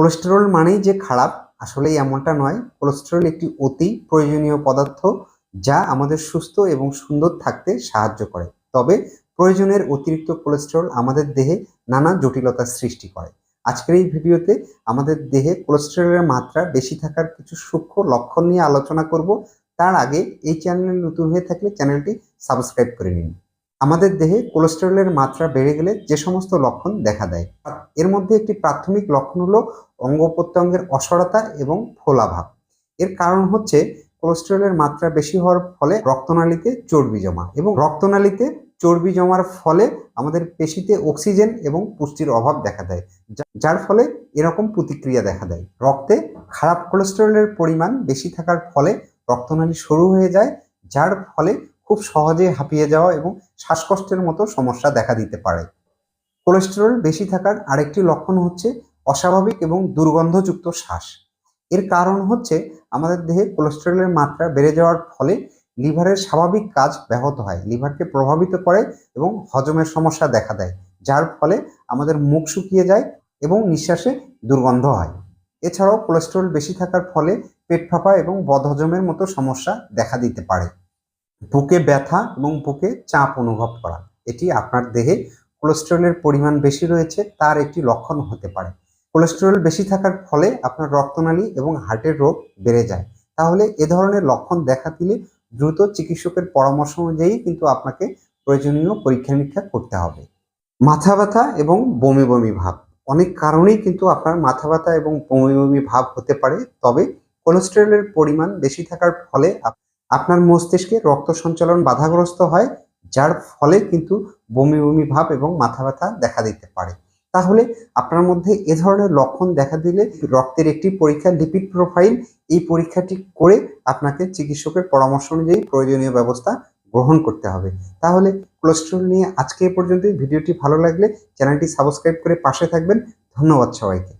Cholesterol মানেই যে খারাপ, আসলেই এমনটা নয়। কোলেস্টেরল একটি অতি প্রয়োজনীয় পদার্থ যা আমাদের সুস্থ এবং সুন্দর থাকতে সাহায্য করে। তবে প্রয়োজনের অতিরিক্ত কোলেস্টেরল আমাদের দেহে নানা জটিলতার সৃষ্টি করে। আজকের এই ভিডিওতে আমাদের দেহে কোলেস্টেরলের মাত্রা বেশি থাকার কিছু সূক্ষ্ম লক্ষণ নিয়ে আলোচনা করব। তার আগে এই চ্যানেলে নতুন হয়ে থাকলে চ্যানেলটি সাবস্ক্রাইব করে নিন। আমাদের দেহে কোলেস্টেরলের মাত্রা বেড়ে গেলে যে সমস্ত লক্ষণ দেখা দেয়। এর মধ্যে একটি প্রাথমিক লক্ষণ হলো অঙ্গ প্রত্যঙ্গের অসরতা এবং ফোলাভাব। এর কারণ হচ্ছে কোলেস্টেরলের মাত্রা বেশি হওয়ার ফলে রক্তনালীতে চর্বি জমা এবং রক্তনালীতে চর্বি জমার ফলে আমাদের পেশিতে অক্সিজেন এবং পুষ্টির অভাব দেখা দেয় যার ফলে এরকম প্রতিক্রিয়া দেখা দেয়। রক্তে খারাপ কোলেস্টেরলের পরিমাণ বেশি থাকার ফলে রক্তনালী সরু হয়ে যায়, যার ফলে খুব সহজে হাঁপিয়ে যাওয়া এবং শ্বাসকষ্টের মতো সমস্যা দেখা দিতে পারে। কোলেস্টেরল বেশি থাকার আরেকটি লক্ষণ হচ্ছে অস্বাভাবিক এবং দুর্গন্ধযুক্ত শ্বাস। এর কারণ হচ্ছে আমাদের দেহে কোলেস্টেরলের মাত্রা বেড়ে যাওয়ার ফলে লিভারের স্বাভাবিক কাজ ব্যাহত হয়, লিভারকে প্রভাবিত করে এবং হজমের সমস্যা দেখা দেয়, যার ফলে আমাদের মুখ শুকিয়ে যায় এবং নিঃশ্বাসে দুর্গন্ধ হয়। এছাড়াও কোলেস্টেরল বেশি থাকার ফলে পেট ফাঁপা এবং বদহজমের মতো সমস্যা দেখা দিতে পারে। বুকে ব্যথা এবং বুকে চাপ অনুভব করা। এটি আপনার দেহে কোলেস্টেরলের পরিমাণ বেশি রয়েছে, তার একটি লক্ষণ হতে পারে। কোলেস্টেরল বেশি থাকার ফলে আপনার রক্তনালী এবং হার্টের রোগ বেড়ে যায়। তাহলে এ ধরনের লক্ষণ দেখা দিলে দ্রুত চিকিৎসকের পরামর্শ অনুযায়ী কিন্তু আপনাকে প্রয়োজনীয় পরীক্ষা নিরীক্ষা করতে হবে। মাথা ব্যথা এবং বমি বমি ভাব। অনেক কারণেই কিন্তু আপনার মাথা ব্যথা এবং বমি বমি ভাব হতে পারে, তবে কোলেস্টেরলের পরিমাণ বেশি থাকার ফলে আপনার মস্তিষ্কে রক্ত সঞ্চালন বাধাগ্রস্ত হয়, যার ফলে কিন্তু বমি বমি ভাব এবং মাথা ব্যথা দেখা দিতে পারে। তাহলে আপনার মধ্যে এ ধরনের লক্ষণ দেখা দিলে রক্তের একটি পরীক্ষা লিপিড প্রোফাইল এই পরীক্ষাটি করে আপনাকে চিকিৎসকের পরামর্শ অনুযায়ী প্রয়োজনীয় ব্যবস্থা গ্রহণ করতে হবে। তাহলে কোলেস্ট্রল নিয়ে আজকে এ পর্যন্তই। ভিডিওটি ভালো লাগলে চ্যানেলটি সাবস্ক্রাইব করে পাশে থাকবেন। ধন্যবাদ সবাইকে।